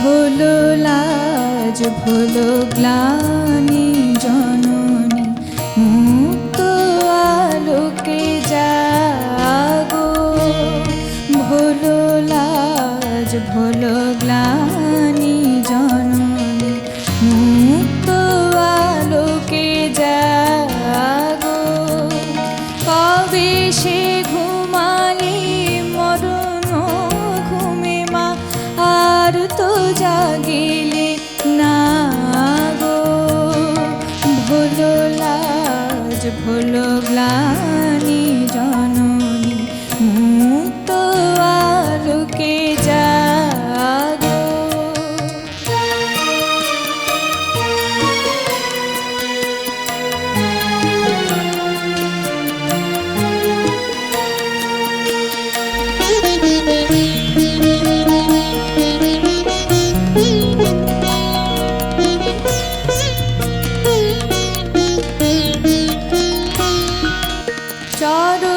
ভোলো লাজ ভোলো গ্লানি আর তো জাগিলে না গো। ভোলো লাজ ভোলো গ্লানি জননী চরণে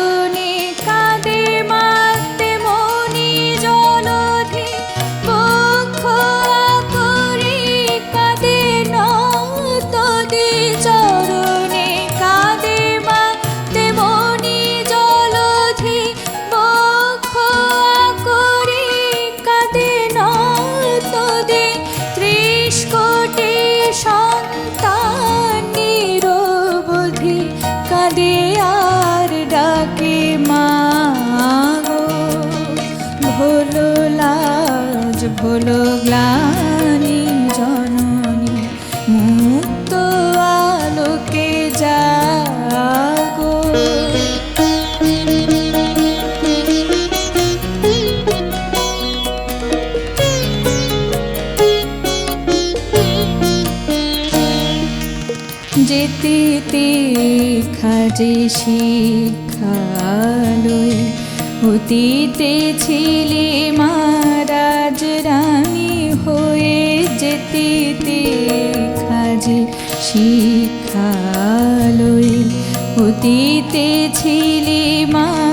ভোলো গ্লানি জননী মুক্ত আলোকে জাগো। যেতে খাজে শিখালয় অতীতে ছিলে মহারাজ রানী হয়ে যেতে খাজে শিখালয় অতীতে ছিলে মহারাজ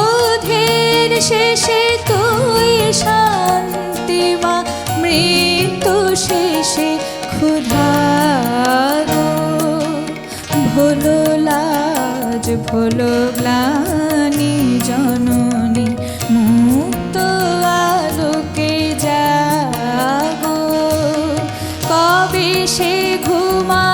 শেষে তুই শান্তিমা মৃত্যু শেষে ক্ষুধাগো ভোলো লাজ, ভোলো গ্লানি, জননী, মুক্ত আলোকে যাগো। কবে সে ঘুমালে